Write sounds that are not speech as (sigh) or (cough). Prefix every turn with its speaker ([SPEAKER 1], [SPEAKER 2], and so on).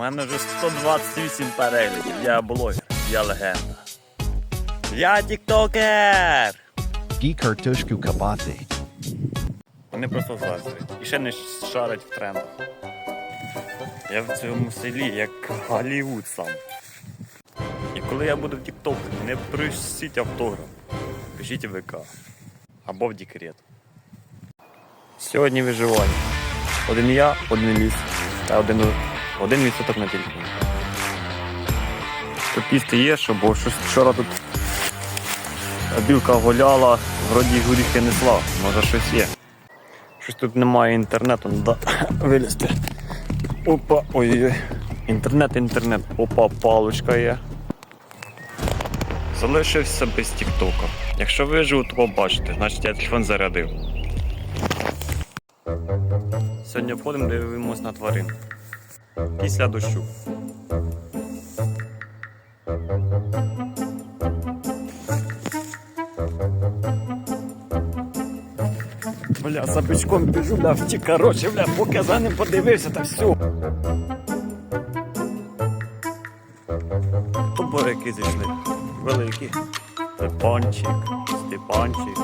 [SPEAKER 1] мене вже 128 переглядів. Я блогер, я легенда. Я тіктокер!
[SPEAKER 2] Гі картошку кабати.
[SPEAKER 1] Вони просто заздрять. І ще не шарять в трендах. Я в цьому селі як Голлівуд сам. І коли я буду в Тікток, не просіть автограф. Пишіть в ВК. Або в декрет. Сьогодні виживання. Один я, один ліс та один, один відсоток на телефоні. Тут їсти є, що, бо щось вчора тут білка гуляла, вроді горіхи несла, може щось є. Щось тут немає інтернету, треба (coughs) вилізти. Опа, ой-ой. Інтернет, інтернет. Опа, паличка є. Залишився без тіктока. Якщо виживу, то побачите, значить я телефон зарядив. Сьогодні входимо, дивимось на тварин. Після дощу. Бля, за бичком біжу, бля, втік, короче, бля, поки за ним подивився, та все. Поборики зійшли. Великі. Степанчик, Степанчик.